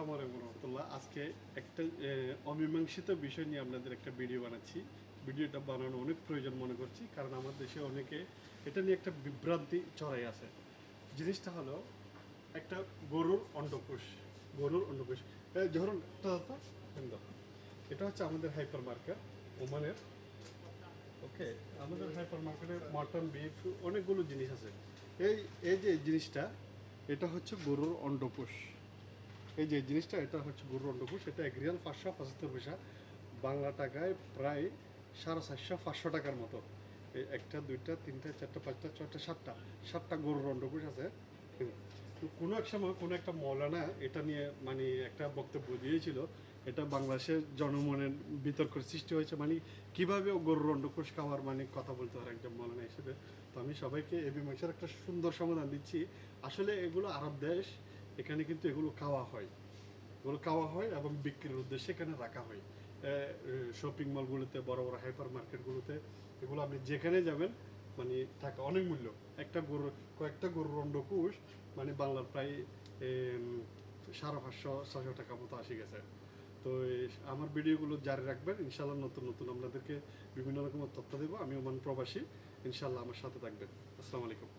আসসালামু আলাইকুম রহমতুল্লাহ। আজকে একটা অমীমাংসিত বিষয় নিয়ে আপনাদের একটা ভিডিও বানাচ্ছি। ভিডিওটা বানানো অনেক প্রয়োজন মনে করছি, কারণ আমার দেশে অনেকে এটা নিয়ে একটা বিভ্রান্তি চড়াই আছে। জিনিসটা হলো, একটা গরুর অন্ডকোষ গরুর অন্ডকোষ। ধরুন এটা হচ্ছে আমাদের হাইপার মার্কেট ওমানের। ওকে, আমাদের হাইপার মার্কেটে মটন, বিফ, অনেকগুলো জিনিস আছে। এই এই যে জিনিসটা, এটা হচ্ছে গরুর অন্ডকোষ। এই যে জিনিসটা, এটা হচ্ছে গরুর অন্ডকোষ এটা এক পাঁচশো পঁচাত্তর পয়সা। বাংলা টাকায় প্রায় সাড়ে চারশো, পাঁচশো টাকার মতো। এই একটা, দুইটা, তিনটা, চারটা, পাঁচটা, ছয়টা, সাতটা সাতটা গরুর অন্ডকোষ আছে। তো কোনো এক সময় কোনো একটা মৌলানা এটা নিয়ে মানে একটা বক্তব্য দিয়েছিল, এটা বাংলাদেশের জনমনের বিতর্কের সৃষ্টি হয়েছে। মানে কীভাবে গরুর অন্ডকোষ খাওয়ার মানে কথা বলতে পারে একজন মৌলানা হিসেবে? তো আমি সবাইকে এই বিমর্শের একটা সুন্দর সমাধান দিচ্ছি। আসলে এগুলো আরব দেশ এখানে কিন্তু এগুলো খাওয়া হয়। এগুলো খাওয়া হয় এবং বিক্রির উদ্দেশ্যে এখানে রাখা হয়। শপিং মলগুলোতে বড় বড় হাইপার মার্কেটগুলোতে এগুলো আপনি যেখানে যাবেন মানে টাকা অনেক মূল্য। একটা গরু, কয়েকটা গরুর অন্ডকোষ মানে বাংলার প্রায় সাড়ে পাঁচশো ছশো টাকা মতো আসে গেছে। তো আমার ভিডিওগুলো জারি রাখবেন। ইনশাল্লাহ নতুন নতুন আপনাদেরকে বিভিন্ন রকমের তথ্য দেবো। আমি ওমান প্রবাসী। ইনশাল্লাহ আমার সাথে থাকবেন। আসসালামু আলাইকুম।